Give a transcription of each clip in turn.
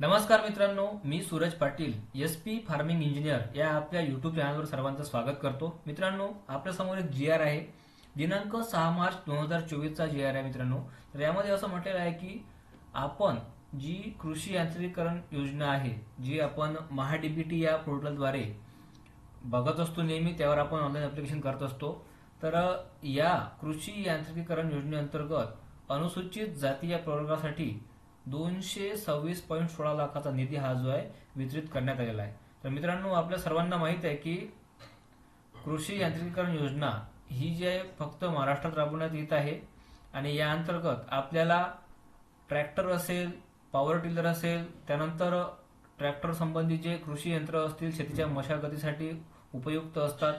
नमस्कार मित्रांनो मी Suraj Patil S P farming engineer या आपल्या युट्यूब चॅनलवर सर्वांचं स्वागत करतो. मित्रांनो आपल्यासमोर एक जी आर आहे. दिनांक सहा मार्च दोन हजार चोवीसचा जी आर आहे मित्रांनो. तर यामध्ये असं म्हटलेलं आहे की आपण जी कृषी यांत्रिकीकरण योजना आहे जी आपण महाडीबीटी या पोर्टलद्वारे बघत असतो नेहमी त्यावर आपण ऑनलाईन ॲप्लिकेशन करत असतो. तर या कृषी यांत्रिकीकरण योजनेअंतर्गत अनुसूचित जाती या प्रवर्गासाठी दोनशे सव्वीस पॉईंट सोळा लाखाचा निधी हा जो आहे वितरित करण्यात आलेला आहे. तर मित्रांनो आपल्या सर्वांना माहीत आहे की कृषी यांत्रिकीकरण योजना ही जी आहे फक्त महाराष्ट्रात राबवण्यात येत आहे आणि या अंतर्गत आपल्याला ट्रॅक्टर असेल पॉवर टिलर असेल त्यानंतर ट्रॅक्टर संबंधी जे कृषी यंत्र असतील शेतीच्या मशागतीसाठी उपयुक्त असतात.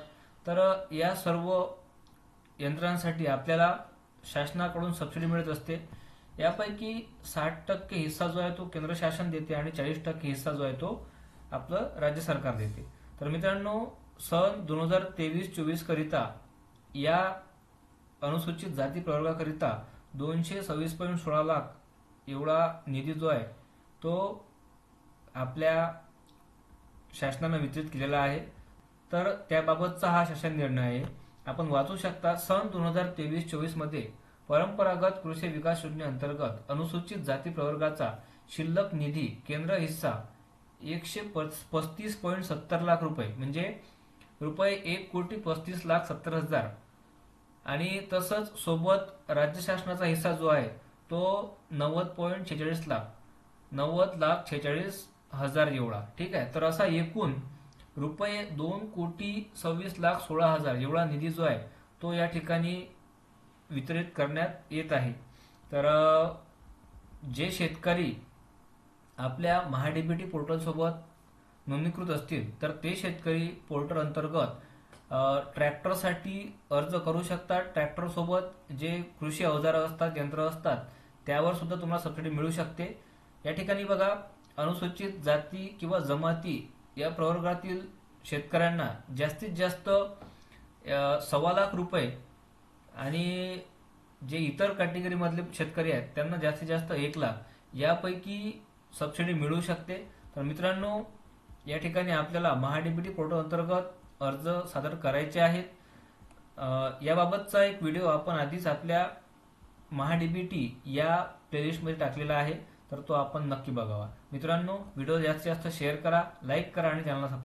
तर या सर्व यंत्रांसाठी आपल्याला शासनाकडून सबसिडी मिळत असते. यापैकी साठ टक्के हिस्सा जो आहे तो केंद्र शासन देते आणि चाळीस टक्के हिस्सा जो आहे तो आपलं राज्य सरकार देते. तर मित्रांनो सन दोन हजार तेवीस चोवीस करिता या अनुसूचित जाती प्रवर्गाकरिता दोनशे सव्वीस पॉईंट सोळा लाख एवढा निधी जो आहे तो आपल्या शासनानं वितरित केलेला आहे. तर त्याबाबतचा हा शासन निर्णय आहे. आपण वाचू शकता सन दोन हजार तेवीस चोवीसमध्ये परंपरागत कृषी विकास योजनेअंतर्गत अनुसूचित जाती प्रवर्गाचा शिल्लक निधी केंद्र हिस्सा एकशे पस्तीस पॉईंट सत्तर लाख रुपये म्हणजे रुपये एक कोटी पस्तीस लाख सत्तर हजार. आणि तसंच सोबत राज्य शासनाचा हिस्सा जो आहे तो नव्वद पॉईंट छेचाळीस लाख नव्वद लाख छेचाळीस हजार एवढा. ठीक आहे? तर असा एकूण रुपये दोन कोटी सव्वीस लाख सोळा हजार एवढा निधी जो आहे तो या ठिकाणी वितरित करण्यात येत आहे. तर जे शेतकरी आपल्या महाडीबीटी पोर्टलसोबत नोंदणीकृत असतील तर ते शेतकरी पोर्टल अंतर्गत ट्रॅक्टरसाठी अर्ज करू शकतात. ट्रॅक्टरसोबत जे कृषी अवजारं असतात यंत्र असतात त्यावर सुद्धा तुम्हाला सबसिडी मिळू शकते. या ठिकाणी बघा अनुसूचित जाती किंवा जमाती या प्रवर्गातील शेतकऱ्यांना जास्तीत जास्त सव्वा लाख रुपये आणि जे इतर कॅटेगरीमधले शेतकरी आहेत त्यांना जास्तीत जास्त एक लाख यापैकी सबसिडी मिळू शकते. तर मित्रांनो या ठिकाणी आपल्याला महाडीबीटी पोर्टल अंतर्गत अर्ज सादर करायचे आहेत. याबाबतचा एक व्हिडिओ आपण आधीच आपल्या महाडीबीटी या प्लेलिस्टमध्ये टाकलेला आहे. तर तो आपण नक्की बघावा. मित्रांनो व्हिडिओ जास्तीत जास्त शेअर करा लाईक करा आणि चॅनलला